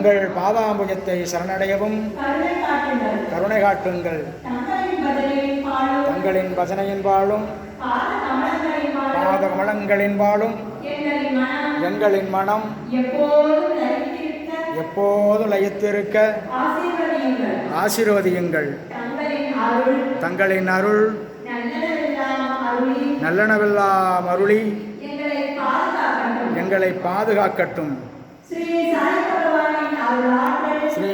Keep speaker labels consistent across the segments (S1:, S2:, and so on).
S1: தங்கள்
S2: பாதாம்புஜத்தை சரணடையவும் கருணை காட்டுங்கள். தங்களின் பசனையின் பாலும் பாத கமலங்களின் பாலும் எங்களின் மனம் எப்போது லயித்திருக்க ஆசீர்வதியுங்கள். தங்களின் அருள்
S1: நல்லனவில்லா மருளி
S2: எங்களை பாதுகாக்கட்டும்.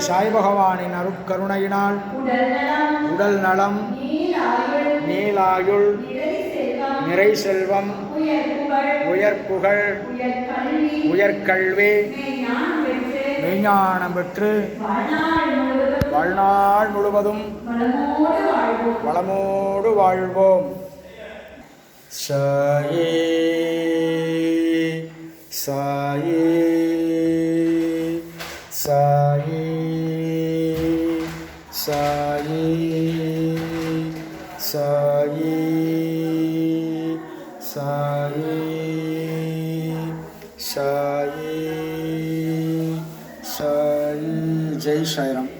S2: சாய் பகவானின்
S1: அருக்கருணையினால்
S2: உடல் நலம் நீலாயுள் நிறை செல்வம் உயர்புகழ்
S1: உயர்கல்வி
S2: மெய்ஞானம் பெற்று வாழ்நாள் முழுவதும் வளமோடு வாழ்வோம்.
S1: சாயே சாயே. Sai, Sai, Sai, Sai, Sai, Sai, Jai Shairam.